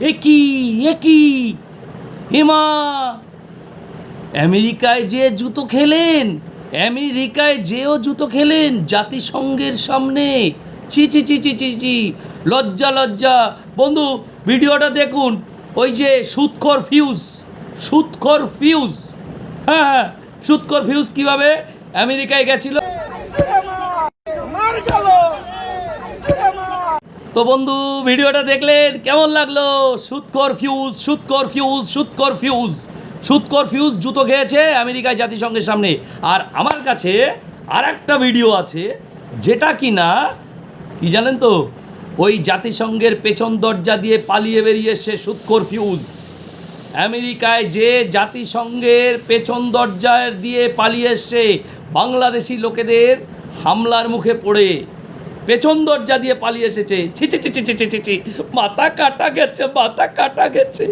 একই একই। হেমা, আমেরিকায় যে জুতো খেলেন, আমেরিকায় যেও জুতো খেলেন জাতিসংঘের সামনে। ছি ছি ছি ছি ছি ছি। লজ্জা লজ্জা। বন্ধু, ভিডিওটা দেখুন, ওই যে সুৎখর ফিউজ সুৎখর ফিউজ। হ্যাঁ হ্যাঁ সুৎখর ফিউজ কীভাবে আমেরিকায় গেছিল? তো বন্ধু, ভিডিওটা দেখলেন কেমন লাগল? সুৎকর ফিউজ সুৎকর ফিউজ সুৎকর ফিউজ সুৎকর ফিউজ জুতো খেয়েছে আমেরিকায় জাতিসংঘের সামনে। আর আমার কাছে আর একটা ভিডিও আছে, যেটা কি না কি জানেন তো? ওই জাতিসংঘের পেছন দরজা দিয়ে পালিয়ে বেরিয়ে এসছে সুৎকর ফিউজ আমেরিকায় যে জাতিসংঘের পেছন দরজা দিয়ে পালিয়ে এসছে বাংলাদেশি লোকেদের হামলার মুখে পড়ে। পেছন দরজা দিয়ে পালিয়ে এসেছে। ছি ছি ছি ছি ছি ছি মাথা কাটা গেছে, মাথা কাটা গেছে।